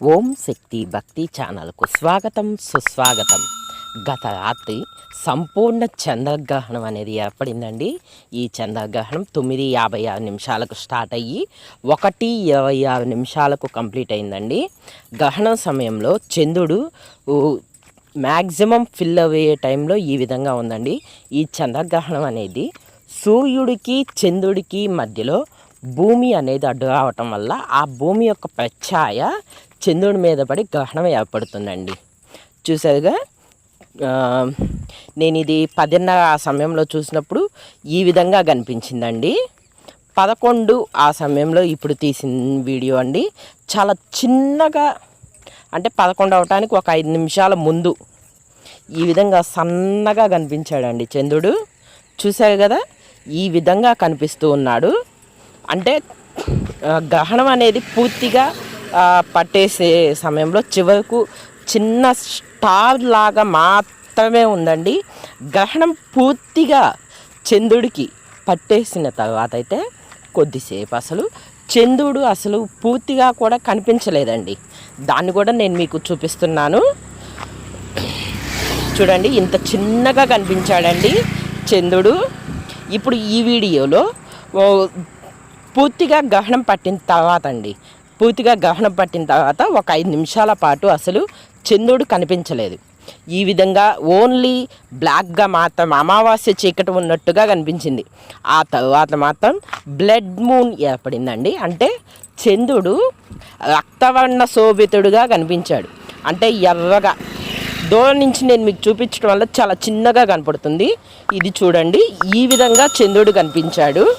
ఓం శక్తి భక్తి ఛానల్కు స్వాగతం సుస్వాగతం. గత రాత్రి సంపూర్ణ చంద్రగ్రహణం అనేది ఏర్పడిందండి. ఈ చంద్రగ్రహణం తొమ్మిది యాభై ఆరు నిమిషాలకు స్టార్ట్ అయ్యి ఒకటి ఇరవై ఆరు నిమిషాలకు కంప్లీట్ అయిందండి. గ్రహణం సమయంలో చంద్రుడు మ్యాక్సిమం ఫిల్ అయ్యే టైంలో ఈ విధంగా ఉందండి. ఈ చంద్రగ్రహణం అనేది సూర్యుడికి చంద్రుడికి మధ్యలో భూమి అనేది అడ్డు రావటం వల్ల ఆ భూమి యొక్క ప్రఛాయ చంద్రుడి మీద పడి గ్రహణం ఏర్పడుతుందండి. చూసారుగా నేను ఇది పదిన్నర ఆ సమయంలో చూసినప్పుడు ఈ విధంగా కనిపించిందండి. పదకొండు ఆ సమయంలో ఇప్పుడు తీసిన వీడియో అండి. చాలా చిన్నగా అంటే పదకొండు అవటానికి ఒక ఐదు నిమిషాల ముందు ఈ విధంగా సన్నగా కనిపించాడండి చంద్రుడు. చూశారు కదా? ఈ విధంగా కనిపిస్తూ ఉన్నాడు. అంటే గ్రహణం అనేది పూర్తిగా పట్టేసే సమయంలో చివరకు చిన్న స్టార్ లాగా మాత్రమే ఉందండి. గ్రహణం పూర్తిగా చంద్రుడికి పట్టేసిన తర్వాత అయితే కొద్దిసేపు అసలు చంద్రుడు అసలు పూర్తిగా కూడా కనిపించలేదండి. దాన్ని కూడా నేను మీకు చూపిస్తున్నాను. చూడండి ఇంత చిన్నగా కనిపించాడండి చంద్రుడు. ఇప్పుడు ఈ వీడియోలో పూర్తిగా గ్రహణం పట్టిన తర్వాత అండి పూర్తిగా గ్రహణం పట్టిన తర్వాత ఒక ఐదు నిమిషాల పాటు అసలు చంద్రుడు కనిపించలేదు. ఈ విధంగా ఓన్లీ బ్లాక్గా మాత్రం అమావాస్య చీకటి ఉన్నట్టుగా కనిపించింది. ఆ తర్వాత మాత్రం బ్లడ్ మూన్ ఏర్పడిందండి. అంటే చంద్రుడు రక్తవర్ణ శోభితుడుగా కనిపించాడు. అంటే ఎర్రగా. దూరం నుంచి నేను మీకు చూపించడం వల్ల చాలా చిన్నగా కనపడుతుంది. ఇది చూడండి. ఈ విధంగా చంద్రుడు కనిపించాడు.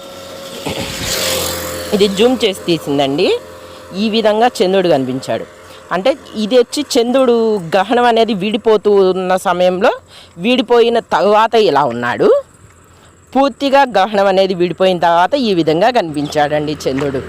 ఇది జూమ్ చేసి తీసిందండి. ఈ విధంగా చంద్రుడు కనిపించాడు. అంటే ఇది వచ్చి చంద్రుడు గ్రహణం అనేది విడిపోతూ ఉన్న సమయంలో విడిపోయిన తర్వాత ఇలా ఉన్నాడు. పూర్తిగా గ్రహణం అనేది విడిపోయిన తర్వాత ఈ విధంగా కనిపించాడండి చంద్రుడు.